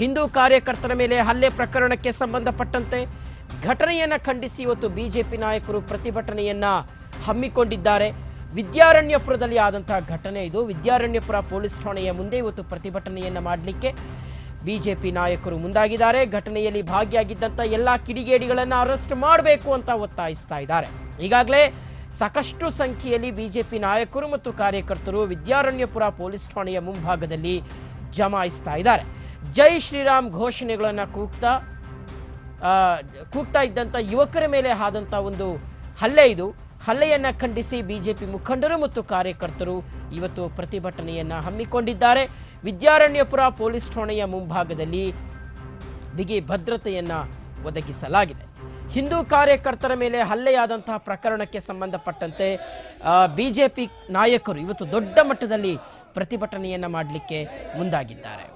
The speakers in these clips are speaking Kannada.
ಹಿಂದೂ ಕಾರ್ಯಕರ್ತರ ಮೇಲೆ ಹಲ್ಲೆ ಪ್ರಕರಣಕ್ಕೆ ಸಂಬಂಧಪಟ್ಟಂತೆ ಘಟನೆಯನ್ನು ಖಂಡಿಸಿ ಇವತ್ತು ಬಿಜೆಪಿ ನಾಯಕರು ಪ್ರತಿಭಟನೆಯನ್ನ ಹಮ್ಮಿಕೊಂಡಿದ್ದಾರೆ. ವಿದ್ಯಾರಣ್ಯಪುರದಲ್ಲಿ ಆದಂತಹ ಘಟನೆ ಇದು. ವಿದ್ಯಾರಣ್ಯಪುರ ಪೊಲೀಸ್ ಠಾಣೆಯ ಮುಂದೆ ಇವತ್ತು ಪ್ರತಿಭಟನೆಯನ್ನು ಮಾಡಲಿಕ್ಕೆ ಬಿಜೆಪಿ ನಾಯಕರು ಮುಂದಾಗಿದ್ದಾರೆ. ಘಟನೆಯಲ್ಲಿ ಭಾಗಿಯಾಗಿದ್ದಂಥ ಎಲ್ಲ ಕಿಡಿಗೇಡಿಗಳನ್ನು ಅರೆಸ್ಟ್ ಮಾಡಬೇಕು ಅಂತ ಒತ್ತಾಯಿಸ್ತಾ ಇದ್ದಾರೆ. ಈಗಾಗಲೇ ಸಾಕಷ್ಟು ಸಂಖ್ಯೆಯಲ್ಲಿ ಬಿಜೆಪಿ ನಾಯಕರು ಮತ್ತು ಕಾರ್ಯಕರ್ತರು ವಿದ್ಯಾರಣ್ಯಪುರ ಪೊಲೀಸ್ ಠಾಣೆಯ ಮುಂಭಾಗದಲ್ಲಿ ಜಮಾಯಿಸ್ತಾ ಇದ್ದಾರೆ. ಜೈ ಶ್ರೀರಾಮ್ ಘೋಷಣೆಗಳನ್ನು ಕೂಗ್ತಾ ಕೂಗ್ತಾ ಇದ್ದಂಥ ಯುವಕರ ಮೇಲೆ ಆದಂಥ ಒಂದು ಹಲ್ಲೆ ಇದು. ಹಲ್ಲೆಯನ್ನು ಖಂಡಿಸಿ ಬಿಜೆಪಿ ಮುಖಂಡರು ಮತ್ತು ಕಾರ್ಯಕರ್ತರು ಇವತ್ತು ಪ್ರತಿಭಟನೆಯನ್ನು ಹಮ್ಮಿಕೊಂಡಿದ್ದಾರೆ. ವಿದ್ಯಾರಣ್ಯಪುರ ಪೊಲೀಸ್ ಠಾಣೆಯ ಮುಂಭಾಗದಲ್ಲಿ ಬಿಗಿ ಭದ್ರತೆಯನ್ನು ಒದಗಿಸಲಾಗಿದೆ. ಹಿಂದೂ ಕಾರ್ಯಕರ್ತರ ಮೇಲೆ ಹಲ್ಲೆಯಾದಂತಹ ಪ್ರಕರಣಕ್ಕೆ ಸಂಬಂಧಪಟ್ಟಂತೆ ಬಿ ಜೆ ಪಿ ನಾಯಕರು ಇವತ್ತು ದೊಡ್ಡ ಮಟ್ಟದಲ್ಲಿ ಪ್ರತಿಭಟನೆಯನ್ನು ಮಾಡಲಿಕ್ಕೆ ಮುಂದಾಗಿದ್ದಾರೆ.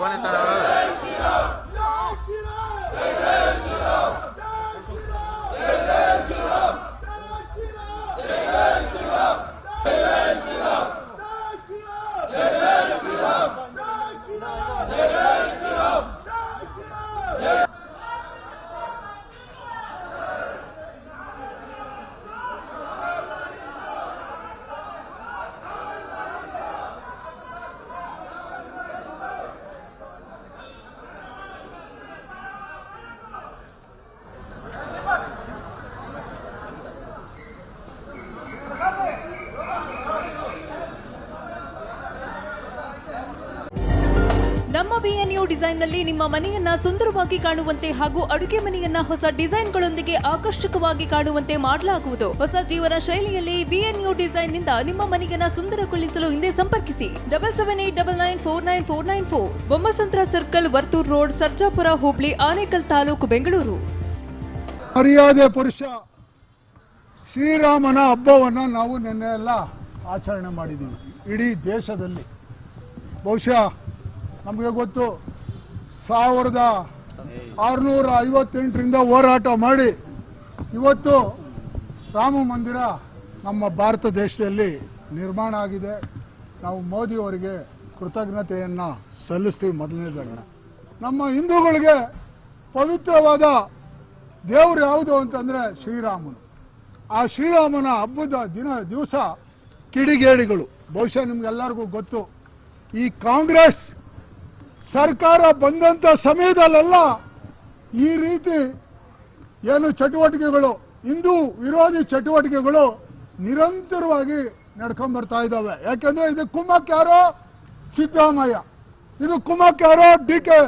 কোনে তারা Yeah! ನಮ್ಮ ಬಿಎನ್ಯು ಡಿಸೈನ್ನಲ್ಲಿ ನಿಮ್ಮ ಮನೆಯನ್ನ ಸುಂದರವಾಗಿ ಕಾಣುವಂತೆ ಹಾಗೂ ಅಡುಗೆ ಮನೆಯನ್ನ ಹೊಸ ಡಿಸೈನ್ಗಳೊಂದಿಗೆ ಆಕರ್ಷಕವಾಗಿ ಕಾಣುವಂತೆ ಮಾಡಲಾಗುವುದು. ಹೊಸ ಜೀವನ ಶೈಲಿಯಲ್ಲಿ ಬಿಎನ್ಯು ಡಿಸೈನ್ನಿಂದ ನಿಮ್ಮ ಮನೆಯನ್ನ ಸುಂದರಗೊಳಿಸಲು ಹಿಂದೆ ಸಂಪರ್ಕಿಸಿ. Double seven eight double nine four nine four nine four. Bommasandra circle, Varthur road, Sarjapura, hobli, Anekal taluk, Bengaluru. ಮರ್ಯಾದೆ ಪುರುಷ ಶ್ರೀರಾಮನ ಹಬ್ಬವನ್ನು ನಾವು ನಿನ್ನೆ ಎಲ್ಲ ಆಚರಣೆ ಮಾಡಿದ್ದೀವಿ. ಇಡೀ ದೇಶದಲ್ಲಿ. ಬಹುಶಃ ನಮಗೆ ಗೊತ್ತು. ಸಾವಿರದ ಆರುನೂರ ಐವತ್ತೆಂಟರಿಂದ ಹೋರಾಟ ಮಾಡಿ ಇವತ್ತು ರಾಮ ಮಂದಿರ ನಮ್ಮ ಭಾರತ ದೇಶದಲ್ಲಿ ನಿರ್ಮಾಣ ಆಗಿದೆ. ನಾವು ಮೋದಿಯವರಿಗೆ ಕೃತಜ್ಞತೆಯನ್ನು ಸಲ್ಲಿಸ್ತೀವಿ ಮೊದಲನೇದಾಗ ನಮ್ಮ ಹಿಂದೂಗಳಿಗೆ ಪವಿತ್ರವಾದ ದೇವರು ಯಾವುದು ಅಂತಂದರೆ ಶ್ರೀರಾಮನು. ಆ ಶ್ರೀರಾಮನ ಹಬ್ಬದ ದಿನ, ದಿವಸ ಕಿಡಿಗೇಡಿಗಳು. ಬಹುಶಃ ನಿಮ್ಗೆಲ್ಲರಿಗೂ ಗೊತ್ತು. ಈ ಕಾಂಗ್ರೆಸ್ ಸರ್ಕಾರ ಬಂದಂತ ಸಮಯದಲ್ಲೆಲ್ಲ ಈ ರೀತಿ ಏನು ಚಟುವಟಿಕೆಗಳು, ಹಿಂದೂ ವಿರೋಧಿ ಚಟುವಟಿಕೆಗಳು ನಿರಂತರವಾಗಿ ನಡ್ಕೊಂಡ್ ಬರ್ತಾ ಇದ್ದಾವೆ. ಯಾಕೆಂದ್ರೆ ಇದು ಕುಮ್ಮಕ್ಕೆ ಯಾರೋ ಸಿದ್ದರಾಮಯ್ಯ, ಇದು ಕುಮ್ಮಕ್ಕೆ ಯಾರೋ ಡಿ ಕೆ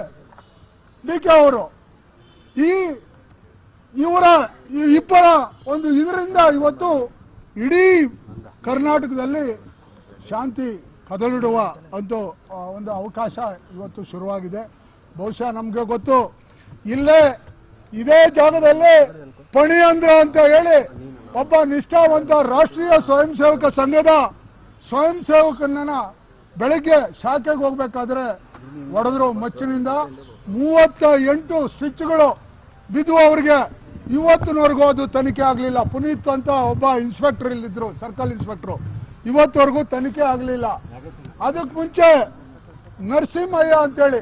ಡಿ ಕೆ ಅವರು. ಈ ಇವರ, ಈ ಇಬ್ಬರ ಒಂದು ಇದರಿಂದ ಇವತ್ತು ಇಡೀ ಕರ್ನಾಟಕದಲ್ಲಿ ಶಾಂತಿ ಕದಲಿಡುವ ಒಂದು ಒಂದು ಅವಕಾಶ ಇವತ್ತು ಶುರುವಾಗಿದೆ. ಬಹುಶಃ ನಮಗೆ ಗೊತ್ತು. ಇಲ್ಲೇ ಇದೇ ಜಾಗದಲ್ಲಿ ಪಣಿಯಂದ್ರ ಅಂತ ಹೇಳಿ ಒಬ್ಬ ನಿಷ್ಠಾವಂತ ರಾಷ್ಟ್ರೀಯ ಸ್ವಯಂ ಸೇವಕ ಸಂಘದ ಸ್ವಯಂ ಸೇವಕನ ಬೆಳಗ್ಗೆ ಶಾಖೆಗೆ ಹೋಗ್ಬೇಕಾದ್ರೆ ಹೊಡೆದ್ರು ಮಚ್ಚಿನಿಂದ ಮೂವತ್ತ ಎಂಟು ಸ್ವಿಚ್ಗಳು ಬಿದ್ದು ಅವರಿಗೆ ಇವತ್ತಿನವರೆಗೂ ಅದು ತನಿಖೆ ಆಗಲಿಲ್ಲ. ಪುನೀತ್ ಅಂತ ಒಬ್ಬ ಇನ್ಸ್ಪೆಕ್ಟರ್ ಇಲ್ಲಿದ್ರು ಸರ್ಕಲ್ ಇನ್ಸ್ಪೆಕ್ಟರ್ ಇವತ್ತವರೆಗೂ ತನಿಖೆ ಆಗಲಿಲ್ಲ. ಅದಕ್ಕೆ ಮುಂಚೆ ನರಸಿಂಹಯ್ಯ ಅಂತೇಳಿ,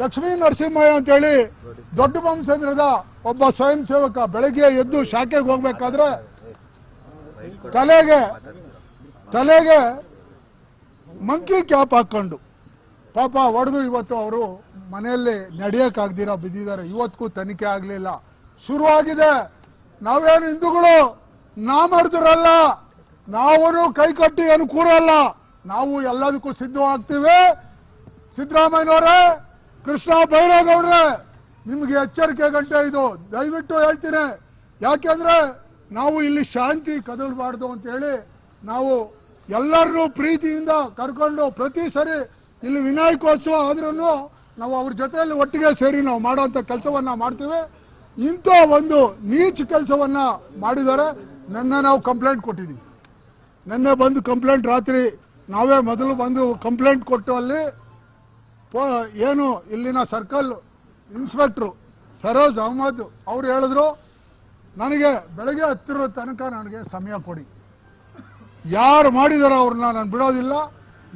ಲಕ್ಷ್ಮೀ ನರಸಿಂಹಯ್ಯ ಅಂತೇಳಿ ದೊಡ್ಡ ಬಂಸಂದ್ರದ ಒಬ್ಬ ಸ್ವಯಂ ಸೇವಕ ಬೆಳಗ್ಗೆ ಎದ್ದು ಶಾಖೆಗೆ ಹೋಗ್ಬೇಕಾದ್ರೆ ತಲೆಗೆ ತಲೆಗೆ ಮಂಕಿ ಕ್ಯಾಪ್ ಹಾಕೊಂಡು ಪಾಪ ಹೊಡೆದು ಇವತ್ತು ಅವರು ಮನೆಯಲ್ಲಿ ನಡೆಯೋಕ್ಕಾಗ್ದಿರ ಬಿದ್ದಿದ್ದಾರೆ. ಇವತ್ತಿಗೂ ತನಿಖೆ ಆಗಲಿಲ್ಲ. ಶುರುವಾಗಿದೆ. ನಾವೇನು ಹಿಂದೂಗಳು ನಾ ಮಾಡಿದ್ರಲ್ಲ ನಾವನು ಕೈ ಕಟ್ಟಿ ಏನು ಕೂರಲ್ಲ ನಾವು ಎಲ್ಲದಕ್ಕೂ ಸಿದ್ಧವಾಗ್ತೀವಿ ಸಿದ್ದರಾಮಯ್ಯನವರೇ, ಕೃಷ್ಣ ಬೈರೇಗೌಡ್ರೆ, ನಿಮ್ಗೆ ಎಚ್ಚರಿಕೆ ಗಂಟೆ ಇದು. ದಯವಿಟ್ಟು ಹೇಳ್ತೀನಿ. ಯಾಕೆಂದ್ರೆ ನಾವು ಇಲ್ಲಿ ಶಾಂತಿ ಕದಲ್ಬಾರ್ದು ಅಂತ ಹೇಳಿ ನಾವು ಎಲ್ಲರನ್ನೂ ಪ್ರೀತಿಯಿಂದ ಕರ್ಕೊಂಡು ಪ್ರತಿ ಸರಿ ಇಲ್ಲಿ ವಿನಾಯಕೋತ್ಸವ ಆದ್ರೂ ನಾವು ಅವ್ರ ಜೊತೆಯಲ್ಲಿ ಒಟ್ಟಿಗೆ ಸೇರಿ ನಾವು ಮಾಡುವಂಥ ಕೆಲಸವನ್ನ ಮಾಡ್ತೀವಿ. ಇಂಥ ಒಂದು ನೀಚ ಕೆಲಸವನ್ನ ಮಾಡಿದ್ದಾರೆ. ನನ್ನ ನಾವು ಕಂಪ್ಲೇಂಟ್ ಕೊಟ್ಟಿದ್ದೀವಿ. ನಿನ್ನೆ ಬಂದು ಕಂಪ್ಲೇಂಟ್ ರಾತ್ರಿ ನಾವೇ ಮೊದಲು ಬಂದು ಕಂಪ್ಲೇಂಟ್ ಕೊಟ್ಟು ಅಲ್ಲಿ ಏನು ಇಲ್ಲಿನ ಸರ್ಕಲ್ ಇನ್ಸ್ಪೆಕ್ಟ್ರು ಫರೋಜ್ ಅಹಮದ್ ಅವ್ರು ಹೇಳಿದ್ರು, ನನಗೆ ಬೆಳಗ್ಗೆ ಹತ್ತಿರ ತನಕ ನನಗೆ ಸಮಯ ಕೊಡಿ. ಯಾರು ಮಾಡಿದಾರೋ ಅವ್ರನ್ನ ನಾನು ಬಿಡೋದಿಲ್ಲ.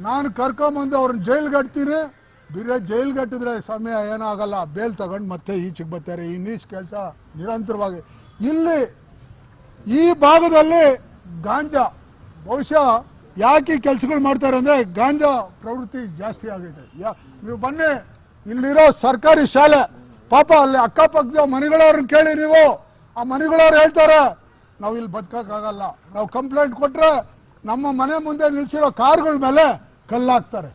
ನಾನು ಕರ್ಕೊಂಬಂದು ಅವ್ರನ್ನ ಜೈಲ್ಗೆ ಕಟ್ತೀನಿ. ಬಿರೇ ಜೈಲ್ಗೆ ಕಟ್ಟಿದ್ರೆ ಸಮಯ ಏನಾಗಲ್ಲ. ಬೇಲ್ ತಗೊಂಡು ಮತ್ತೆ ಈಚೆಗೆ ಬರ್ತಾರೆ. ಈ ನೀಚ್ ಕೆಲಸ ನಿರಂತರವಾಗಿ. ಇಲ್ಲಿ ಈ ಭಾಗದಲ್ಲಿ ಗಾಂಜಾ, ಬಹುಶಃ ಯಾಕೆ ಕೆಲಸಗಳು ಮಾಡ್ತಾರೆ ಅಂದ್ರೆ ಗಾಂಜಾ ಪ್ರವೃತ್ತಿ ಜಾಸ್ತಿ ಆಗಿದೆ. ಯಾ- ನೀವು ಬನ್ನಿ, ಇಲ್ಲಿರೋ ಸರ್ಕಾರಿ ಶಾಲೆ. ಪಾಪ ಅಲ್ಲಿ ಅಕ್ಕಪಕ್ಕದ ಮನೆಗಳವ್ರನ್ನ ಕೇಳಿ ನೀವು. ಆ ಮನೆಗಳವ್ರು ಹೇಳ್ತಾರೆ, ನಾವು ಇಲ್ಲಿ ಬದುಕೋಕ್ಕಾಗಲ್ಲ. ನಾವು ಕಂಪ್ಲೇಂಟ್ ಕೊಟ್ಟರೆ ನಮ್ಮ ಮನೆ ಮುಂದೆ ನಿಲ್ಸಿರೋ ಕಾರ್ಗಳ ಮೇಲೆ ಕಲ್ಲಾಕ್ತಾರೆ.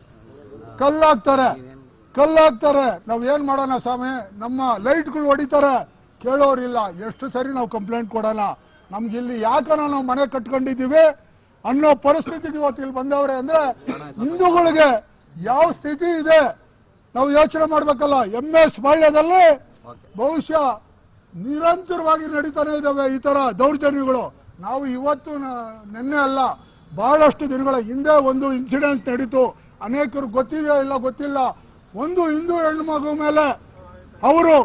ಕಲ್ಲಾಕ್ತಾರೆ. ಕಲ್ಲಾಕ್ತಾರೆ. ನಾವು ಏನು ಮಾಡೋಣ ಸ್ವಾಮಿ? ನಮ್ಮ ಲೈಟ್ಗಳು ಹೊಡಿತಾರೆ. ಕೇಳೋರಿಲ್ಲ. ಎಷ್ಟು ಸರಿ ನಾವು ಕಂಪ್ಲೇಂಟ್ ಕೊಡೋಣ ನಮ್ಗೆ ಇಲ್ಲಿ ಯಾಕನ ನಾವು ಮನೆ ಕಟ್ಕೊಂಡಿದ್ದೀವಿ? ಅನ್ನೋ ಪರಿಸ್ಥಿತಿಗೆ ಇವತ್ತು ಇಲ್ಲಿ ಬಂದವ್ರೆ ಅಂದ್ರೆ ಹಿಂದೂಗಳಿಗೆ ಯಾವ ಸ್ಥಿತಿ ಇದೆ ನಾವು ಯೋಚನೆ ಮಾಡ್ಬೇಕಲ್ಲ. ಎಂ ಎಸ್ ಬಾಳ್ಯದಲ್ಲಿ ಬಹುಶಃ ನಿರಂತರವಾಗಿ ನಡೀತಾನೆ ಇದ್ದಾವೆ ಈ ತರ ದೌರ್ಜನ್ಯಗಳು. ನಾವು ಇವತ್ತು ನಿನ್ನೆ ಅಲ್ಲ, ಬಹಳಷ್ಟು ದಿನಗಳ ಹಿಂದೆ ಒಂದು ಇನ್ಸಿಡೆಂಟ್ ನಡೀತು. ಅನೇಕರು ಗೊತ್ತಿದೆಯೋ ಇಲ್ಲ ಗೊತ್ತಿಲ್ಲ. ಒಂದು ಹಿಂದೂ ಹೆಣ್ಣು ಮಗು ಮೇಲೆ ಅವರು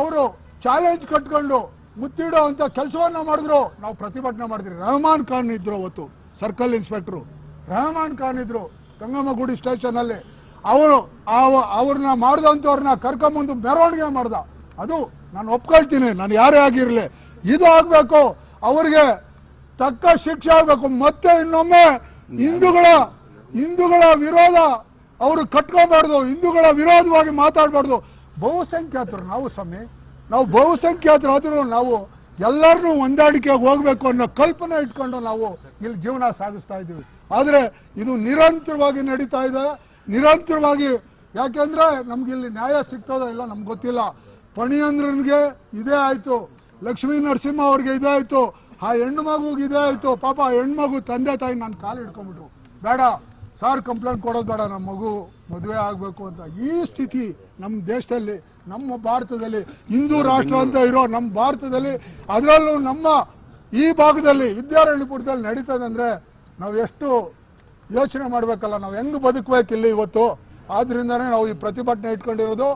ಅವರು ಚಾಲೆಂಜ್ ಕಟ್ಕೊಂಡು ಮುತ್ತಿಡೋ ಅಂತ ಕೆಲಸವನ್ನ ಮಾಡಿದ್ರು, ನಾವು ಪ್ರತಿಭಟನೆ ಮಾಡಿದ್ರಿ ರಹಮಾನ್ ಖಾನ್ ಇದ್ರು ಅವತ್ತು, ಸರ್ಕಲ್ ಇನ್ಸ್ಪೆಕ್ಟ್ರು. ರಹಮಾನ್ ಖಾನ್ ಇದ್ರು, ಗಂಗಮ್ಮಗುಡಿ ಸ್ಟೇಷನ್ ಅಲ್ಲಿ ಅವರು ಅವ- ಅವ್ರನ್ನ ಮಾಡಿದಂಥವ್ರನ್ನ ಕರ್ಕೊಂಬಂದು ಮೆರವಣಿಗೆ ಮಾಡ್ದ. ಅದು ನಾನು ಒಪ್ಕೊಳ್ತೀನಿ, ನಾನು ಯಾರೇ ಆಗಿರಲಿ. ಇದು ಆಗ್ಬೇಕು, ಅವರಿಗೆ ತಕ್ಕ ಶಿಕ್ಷೆ ಆಗ್ಬೇಕು. ಮತ್ತೆ ಇನ್ನೊಮ್ಮೆ ಹಿಂದೂಗಳ ಹಿಂದೂಗಳ ವಿರೋಧ ಅವರು ಕಟ್ಕೋಬಾರ್ದು, ಹಿಂದೂಗಳ ವಿರೋಧವಾಗಿ ಮಾತಾಡಬಾರ್ದು. ಬಹುಸಂಖ್ಯಾತರು, ನಾವು ಸ್ವಾಮಿ ನಾವು ಬಹುಸಂಖ್ಯಾತರಾದರೂ ನಾವು ಎಲ್ಲರನ್ನೂ ಹೊಂದಾಣಿಕೆಯಾಗಿ ಹೋಗಬೇಕು ಅನ್ನೋ ಕಲ್ಪನೆ ಇಟ್ಕೊಂಡು ನಾವು ಇಲ್ಲಿ ಜೀವನ ಸಾಗಿಸ್ತಾ ಇದ್ದೀವಿ. ಆದರೆ ಇದು ನಿರಂತರವಾಗಿ ನಡೀತಾ ಇದೆ. ನಿರಂತರವಾಗಿ ಯಾಕೆಂದ್ರೆ ನಮ್ಗೆ ಇಲ್ಲಿ ನ್ಯಾಯ ಸಿಗ್ತದೋ ಇಲ್ಲ ನಮ್ಗೆ ಗೊತ್ತಿಲ್ಲ. ಪಣಿಯಂದ್ರನ್ಗೆ ಇದೇ ಆಯ್ತು. ಲಕ್ಷ್ಮೀ ನರಸಿಂಹ ಅವ್ರಿಗೆ ಇದೇ ಆಯ್ತು. ಆ ಹೆಣ್ಣು ಮಗುಗೆ ಇದೇ ಆಯ್ತು. ಪಾಪ ಹೆಣ್ಮಗು ತಂದೆ ತಾಯಿ ನಾನು ಕಾಲು ಹಿಡ್ಕೊಂಡ್ಬಿಟ್ರು ಬೇಡ. ಸಾರ್ ಕಂಪ್ಲೇಂಟ್ ಕೊಡೋದು ಬೇಡ ನಮ್ಮ ಮಗು ಮದುವೆ ಆಗಬೇಕು ಅಂತ. ಈ ಸ್ಥಿತಿ ನಮ್ಮ ದೇಶದಲ್ಲಿ ನಮ್ಮ ಭಾರತದಲ್ಲಿ ಹಿಂದೂ ರಾಷ್ಟ್ರ ಅಂತ ಇರೋ ನಮ್ಮ ಭಾರತದಲ್ಲಿ ಅದರಲ್ಲೂ ನಮ್ಮ ಈ ಭಾಗದಲ್ಲಿ ವಿದ್ಯಾರಣ್ಯಪುರದಲ್ಲಿ ನಡೀತದೆ ಅಂದರೆ ನಾವು ಎಷ್ಟು ಯೋಚನೆ ಮಾಡಬೇಕಲ್ಲ ನಾವು ಹೆಂಗೆ ಬದುಕಬೇಕಿಲ್ಲ ಇಲ್ಲಿ ಇವತ್ತು? ಆದ್ರಿಂದಾನೇ ನಾವು ಈ ಪ್ರತಿಭಟನೆ ಇಟ್ಕೊಂಡಿರೋದು.